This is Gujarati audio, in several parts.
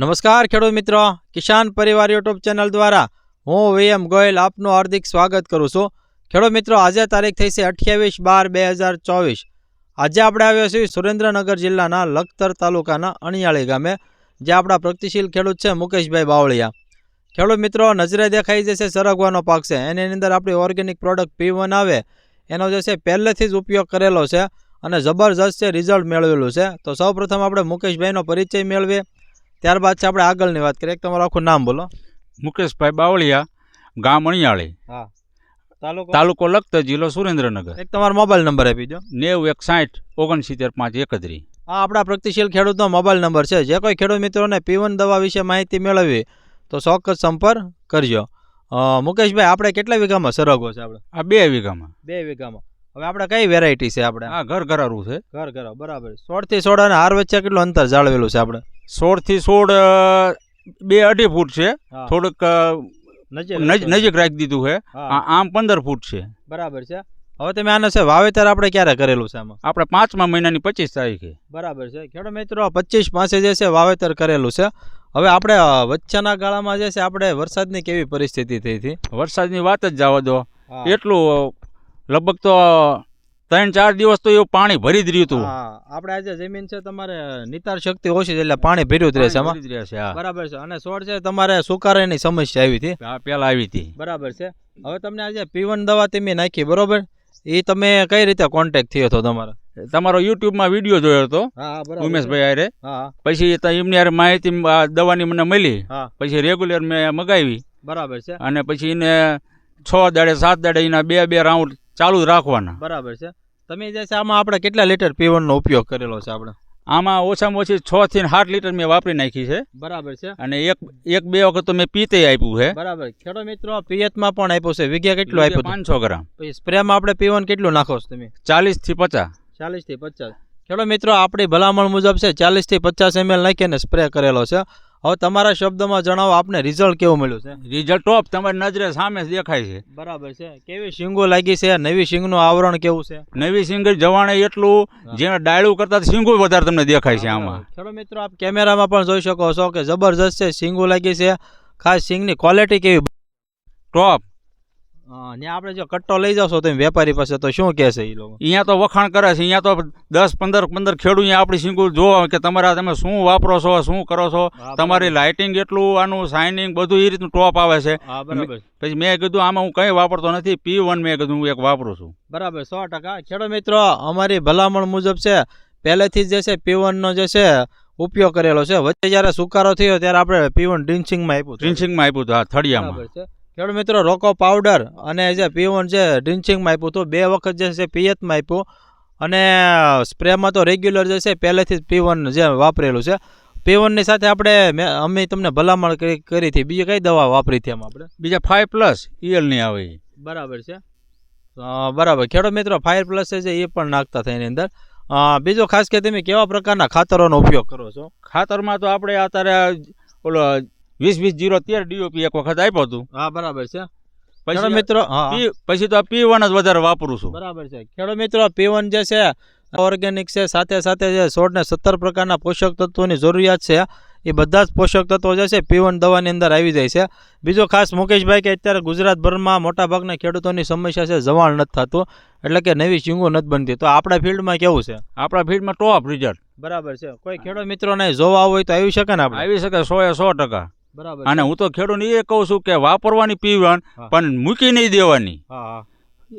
નમસ્કાર ખેડૂત મિત્રો. કિસાન પરિવાર યુટ્યુબ ચેનલ દ્વારા હું વીએમ ગોયલ આપનું હાર્દિક સ્વાગત કરું છું. ખેડૂત મિત્રો, આજે તારીખ થઈ છે અઠ્યાવીસ બાર બે હજાર ચોવીસ. આજે આપણે આવ્યા છીએ સુરેન્દ્રનગર જિલ્લાના લખતર તાલુકાના અણિયાળી ગામે, જે આપણા પ્રગતિશીલ ખેડૂત છે મુકેશભાઈ બાવળિયા. ખેડૂત મિત્રો, નજરે દેખાઈ જશે સરગવાનો પાક છે. એની અંદર આપણી ઓર્ગેનિક પ્રોડક્ટ પી આવે, એનો જે છે પહેલેથી જ ઉપયોગ કરેલો છે અને જબરજસ્ત છે, રિઝલ્ટ મેળવેલું છે. તો સૌપ્રથમ આપણે મુકેશભાઈનો પરિચય મેળવીએ. ત્યારબાદ છે આપણે આગળની વાત કરીએ. એક તમારું આખું નામ બોલો. મુકેશભાઈ બાવળિયા ગામ અણિયાળી. હા. તાલુકો? તાલુકો લખતર જિલ્લો સુરેન્દ્રનગર. એક તમારો મોબાઈલ નંબર આપી દો. નેવું એક સાઠ ઓગણસિત્તેર પાંચ એકત્રીસ. આ આપણા પ્રગતિશીલ ખેડૂતનો મોબાઈલ નંબર છે. જે કોઈ ખેડૂત મિત્રોને પીવન દવા વિશે માહિતી મેળવવી તો ચોક્કસ સંપર્ક કરજો. મુકેશભાઈ આપણે કેટલા વીઘામાં સરગો છે આપણે? આ બે વીઘામાં. બે વીઘામાં. હવે આપણે કઈ વેરાયટી છે આપણે? હા ઘર ઘરારું છે. ઘર ઘર બરાબર. સોળથી સોળ અને હાર વચ્ચે કેટલું અંતર જાળવેલું છે આપણે? સોળથી સોળ બે અઢી ફૂટ છે. થોડુંક નજીક રાખી દીધું છે. આમ પંદર ફૂટ છે. બરાબર છે. હવે તમે આને છે વાવેતર આપણે ક્યારે કરેલું છે આમાં? આપણે પાંચમા મહિનાની પચીસ તારીખે. બરાબર છે. ખેડૂત મિત્રો પચીસ પાસે જે છે વાવેતર કરેલું છે. હવે આપણે વચ્ચેના ગાળામાં જે છે આપણે વરસાદની કેવી પરિસ્થિતિ થઈ હતી? વરસાદની વાત જ જવા દો. એટલું લગભગ તો ત્રણ ચાર દિવસ તો એવું પાણી ભરી જ રહ્યું હતું. આપડે આપણે આજે જમીન છે તમારે નિતાર શક્તિ ઓછી છે એટલે પાણી ભર્યું જ રહેશે. બરાબર છે. અને છોડ છે તમારે સુકારાની સમસ્યા આવી હતી. પેલા આવી હતી. બરાબર છે. હવે તમને આજે પીવન દવા તમે નાખી બરોબર? એ તમે કઈ રીતે કોન્ટેક્ટ થયો હતો તમારો? તમારો યુટ્યુબમાં વીડિયો જોયો હતો ઉમેશભાઈ આરે પછી એમની હારે માહિતી દવાની મને મળી. પછી રેગ્યુલર મેં મગાવી. બરાબર છે. અને પછી એને છ દાડે સાત દાડે એના બે બે રાઉન્ડ ચાલુ જ રાખવાના. બરાબર છે. તમે જે છે આમાં આપણે કેટલા લીટર પીવનનો ઉપયોગ કરેલો છે આપણે? આમાં ઓછામાં ઓછી છ થી સાત લીટર મેં વાપરી નાખી છે. બરાબર છે. અને એક એક બે વખત તો મેં પીતે આપ્યું છે. બરાબર. ખેડો મિત્રો પિયતમાં પણ આપ્યો છે. વીઘે કેટલું આપ્યું? પાંચસો ગ્રામ. સ્પ્રેમાં આપણે પીવન કેટલું નાખો છો તમે? ચાલીસથી પચાસ. ચાલીસથી પચાસ. ખેડો મિત્રો આપણી ભલામણ મુજબ છે ચાલીસથી પચાસ એમએલ નાખીને સ્પ્રે કરેલો છે. હવે તમારા શબ્દમાં જણાવો આપને રિઝલ્ટ કેવું મળ્યું છે? રિઝલ્ટ ટોપ તમારી નજરે સામે દેખાય છે. બરાબર છે. કેવી શીંગો લાગી છે? નવી શીંગનું આવરણ કેવું છે? નવી શીંગ જવાણે એટલું જેને ડાયળું કરતા સિંગું વધારે તમને દેખાય છે આમાં. ચલો મિત્રો આપ કેમેરામાં પણ જોઈ શકો છો કે જબરજસ્ત છે શીંગો લાગી છે. ખાસ શીંગની ક્વોલિટી કેવી ટોપ ને આપણે જો કટ્ટો લઈ જશો તો વેપારી પાસે તો શું કહેશે એ લોકો? અહીંયા તો વખાણ કરે છે અહીંયા તો દસ પંદર પંદર ખેડૂત આપણી સિંગું જોવો કે તમારા તમે શું વાપરો છો શું કરો છો? તમારી લાઇટિંગ એટલું આનું શાઇનિંગ બધું એ રીતનું ટોપ આવે છે. પછી મેં કીધું આમાં હું કંઈ વાપરતો નથી પી વન મેં કીધું હું એક વાપરું છું. બરાબર સો ટકા. ખેડૂત મિત્રો અમારી ભલામણ મુજબ છે પહેલેથી જ જે છે પી વનનો જે છે ઉપયોગ કરેલો છે. વચ્ચે જ્યારે સુકારો થયો ત્યારે આપણે પીવન ડ્રિન્ચિંગમાં આપ્યું. ડ્રિન્ચિંગમાં આપ્યું હતું હા થળિયામાં. ખેડૂત મિત્રો રોકો પાવડર અને જે પીવન છે ડ્રિન્ચિંગમાં આપ્યું હતું. બે વખત જે છે પિયતમાં આપ્યું. અને સ્પ્રેમાં તો રેગ્યુલર જે છે પહેલેથી જ પીવન જે વાપરેલું છે. પીવનની સાથે આપણે મેં- અમે તમને ભલામણ કરી હતી. બીજી કઈ દવા વાપરી હતી એમાં આપણે? બીજા ફાઈવ પ્લસ ઈયલની આવે બરાબર છે. બરાબર. ખેડૂત મિત્રો ફાયર પ્લસ છે એ પણ નાખતા થાય એની અંદર. બીજો ખાસ કે તમે કેવા પ્રકારના ખાતરોનો ઉપયોગ કરો છો? ખાતરમાં તો આપણે અત્યારે ઓલો વીસ વીસ જીરો તેર ડીઓપી એક વખત આપ્યું હતું. હા બરાબર છે. પછી મિત્રો પી- પછી તો પી વન જ વધારે વાપરું છું. બરાબર છે. ખેડૂત મિત્રો પીવન જે છે ઓર્ગેનિક છે સાથે સાથે જે છોડને સત્તર પ્રકારના પોષક તત્વોની જરૂરિયાત છે એ બધા જ પોષક તત્વો જે છે પીવન દવાની અંદર આવી જાય છે. બીજો ખાસ મુકેશભાઈ કે અત્યારે ગુજરાતભરમાં મોટાભાગના ખેડૂતોની સમસ્યા છે જવાણ નથી થતું એટલે કે નવી શીંગો નથી બનતી. તો આપણા ફિલ્ડમાં કેવું છે? આપણા ફિલ્ડમાં ટોપ રિઝલ્ટ બરાબર છે. કોઈ ખેડૂત મિત્રોને જોવા હોય તો આવી શકે ને આપણે? આવી શકે સો એ સો ટકા. બરાબર અને હું તો ખેડૂતને એ કહું છું કે વાપરવાની પીવન પણ મૂકી નહીં દેવાની.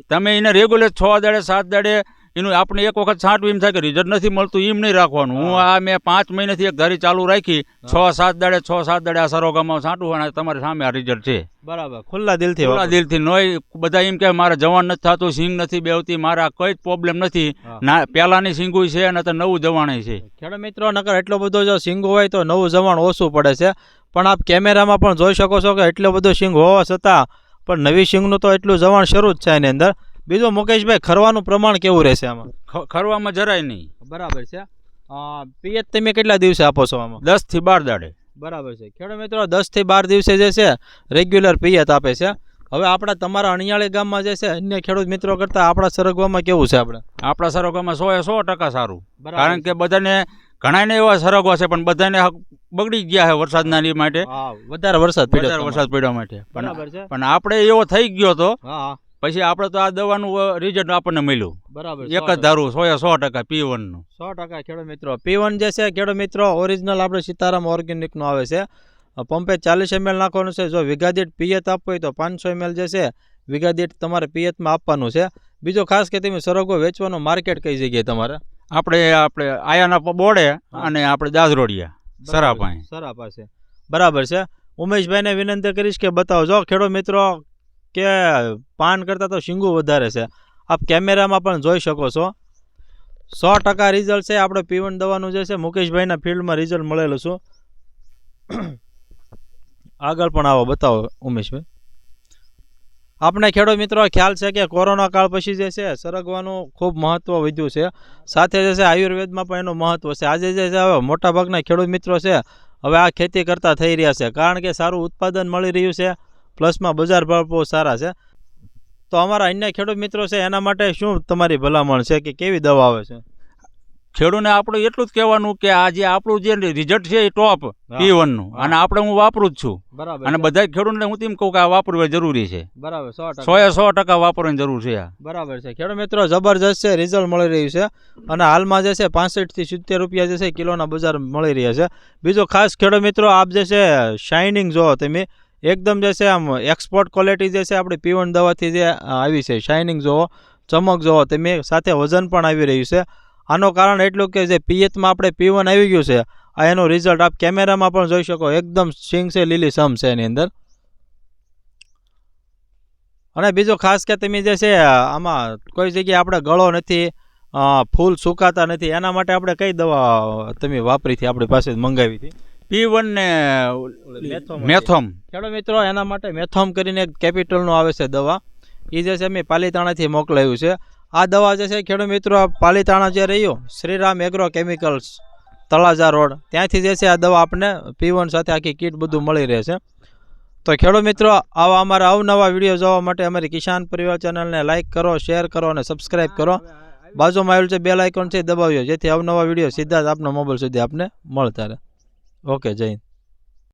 તમે એને રેગ્યુલર છ દાડે સાત દાડે એનું આપણે એક વખત છાંટવું એમ થાય કે રિઝલ્ટ નથી મળતું એમ નહીં રાખવાનું. હું આ મેં પાંચ મહિનાથી એક ધારી ચાલુ રાખી છ સાત દાડે છ સાત દાડે આ સરોગામાં છાંટવું અને તમારી સામે આ રિઝલ્ટ છે. બરાબર. ખુલ્લા દિલથી ખુલ્લા. દિલથી નોય બધા એમ કે મારે જવાન નથી થતું સિંગ નથી બેવતી મારા કોઈ જ પ્રોબ્લેમ નથી. ના પહેલાંની સિંગુય છે અને તો નવું જવાણે છે. ખેડૂત મિત્રો નકર એટલો બધો જો સિંગ હોય તો નવું જવાણ ઓછું પડે છે. પણ આપ કેમેરામાં પણ જોઈ શકો છો કે એટલો બધો સિંગ હોવા છતાં પણ નવી સિંગનું તો એટલું જવાણ શરૂ જ છે એની અંદર. બીજું મુકેશભાઈ ખરવાનું પ્રમાણ કેવું રહેશે આમાં? ખરવામાં જરાય નહીં. બરાબર છે. પિયત તમે કેટલા દિવસે આપો છો આમાં? દસથી બાર દાડે. બરાબર છે. ખેડૂત મિત્રો દસથી બાર દિવસે જે છે રેગ્યુલર પિયત આપે છે. હવે આપણા તમારા અણિયાળી ગામમાં જે છે અન્ય ખેડૂત મિત્રો કરતાં આપણા સરગવામાં કેવું છે આપણે? આપણા સરગવામાં સો એ સો ટકા સારું. કારણ કે બધાને ઘણાને એવા સરગવા છે પણ બધાને બગડી ગયા છે વરસાદના ની માટે. વધારે વરસાદ પડ્યો વધારે વરસાદ પડ્યા માટે. પણ બરાબર છે. પણ આપણે એવો થઈ ગયો તો પછી આપણે તો આ દવાનું રિઝલ્ટ આપણને મળ્યું. બરાબર એક જ ધારું સો સો ટકા પી વનનું. સો ટકા ખેડો મિત્રો. પી વન જે છે ખેડો મિત્રો ઓરિજિનલ આપણે સીતારામ ઓર્ગેનિકનું આવે છે. પંપે ચાલીસ એમએલ નાખવાનું છે. જો વિઘા દીઠ પિયત આપવું હોય તો પાંચસો એમએલ જે છે વિઘા દીઠ તમારે પિયતમાં આપવાનું છે. બીજો ખાસ કે તમે સરોગો વેચવાનું માર્કેટ કઈ જગ્યાએ તમારે? આપણે આપણે આયાના બોડે અને આપણે દાદરોડિયા સરા પાસે. સરા પાસે. બરાબર છે. ઉમેશભાઈને વિનંતી કરીશ કે બતાવો. જો ખેડૂત મિત્રો કે પાન કરતાં તો શીંગું વધારે છે. આપ કેમેરામાં પણ જોઈ શકો છો. સો ટકા રિઝલ્ટ છે. આપણે પીવન દવાનું જે છે મુકેશભાઈના ફિલ્ડમાં રિઝલ્ટ મળેલું છું. આગળ પણ આવો બતાવો ઉમેશભાઈ. આપણે ખેડૂત મિત્રો, ખ્યાલ છે કે કોરોના કાળ પછી જે છે, સરગવાનું ખૂબ મહત્ત્વ વધ્યું છે. સાથે જે છે, આયુર્વેદમાં પણ એનું મહત્ત્વ છે. આજે જે છે, હવે મોટાભાગના ખેડૂત મિત્રો છે, હવે આ ખેતી કરતા થઈ રહ્યા છે. કારણ કે સારું ઉત્પાદન મળી રહ્યું છે, પ્લસમાં બજાર ભાવ બહુ સારા છે. તો અમારા અન્ય ખેડૂત મિત્રો છે, એના માટે શું તમારી ભલામણ છે કે કેવી દવા આવે છે? ખેડૂને આપણું એટલું જ કહેવાનું કે આ જે આપણું જે રિઝલ્ટ છે એ ટોપ પી નું. અને આપણે હું વાપરું જ છું. બરાબર અને બધા ખેડૂતને હું તેમ કહું કે આ વાપરવું જરૂરી છે. બરાબર સો સો એ સો ટકા વાપરવાની જરૂર છે આ. બરાબર છે. ખેડૂત મિત્રો જબરજસ્ત છે રિઝલ્ટ મળી રહ્યું છે. અને હાલમાં જે છે પાસઠથી સિત્તેર રૂપિયા જે છે કિલોના બજાર મળી રહ્યા છે. બીજો ખાસ ખેડૂત મિત્રો આપ જે છે શાઇનિંગ જો તમે. એકદમ જે છે આમ એક્સપોર્ટ ક્વોલિટી જે છે આપણી પીવણ દવાથી જે આવી છે. શાઇનિંગ જોવો ચમક જોવો તમે. સાથે વજન પણ આવી રહ્યું છે. આનું કારણ એટલું કે જે પીએચમાં આપણે પી વન આવી ગયું છે આ એનું રિઝલ્ટ આપ કેમેરામાં પણ જોઈ શકો એકદમ સિંગ છે લીલી સમ છે એની અંદર. અને બીજું ખાસ કે તમે જે છે આમાં કોઈ જગ્યાએ આપણે ગળો નથી ફૂલ સુકાતા નથી એના માટે આપણે કઈ દવા તમે વાપરી હતી આપણી પાસે મંગાવી હતી? પી વન ને મેથોમ મેથોમ. ખેડૂત મિત્રો એના માટે મેથોમ કરીને એક કેપિટલનું આવે છે દવા. એ જે છે અમે પાલીતાણાથી મોકલાયું છે. આ દવા જે છે, ખેડૂત મિત્રો પાલીતાણા જે રહ્યું, Shriram agro chemicals Talaja road, ત્યાંથી જે છે, આ દવા આપણને પીવન સાથે આખી કીટ બધું મળી રહે છે. તો ખેડૂત મિત્રો, આવા અમારા અવનવા વીડિયો જોવા માટે અમારી કિસાન પરિવાર ચેનલને લાઇક કરો શેર કરો અને સબસ્ક્રાઇબ કરો. બાજુમાં આવેલું છે બેલ આઇકોન છે દબાવ્યો જેથી અવનવા વીડિયો સીધા જ આપના મોબાઈલ સુધી આપને મળતા રહે. ઓકે જય હિન્દ.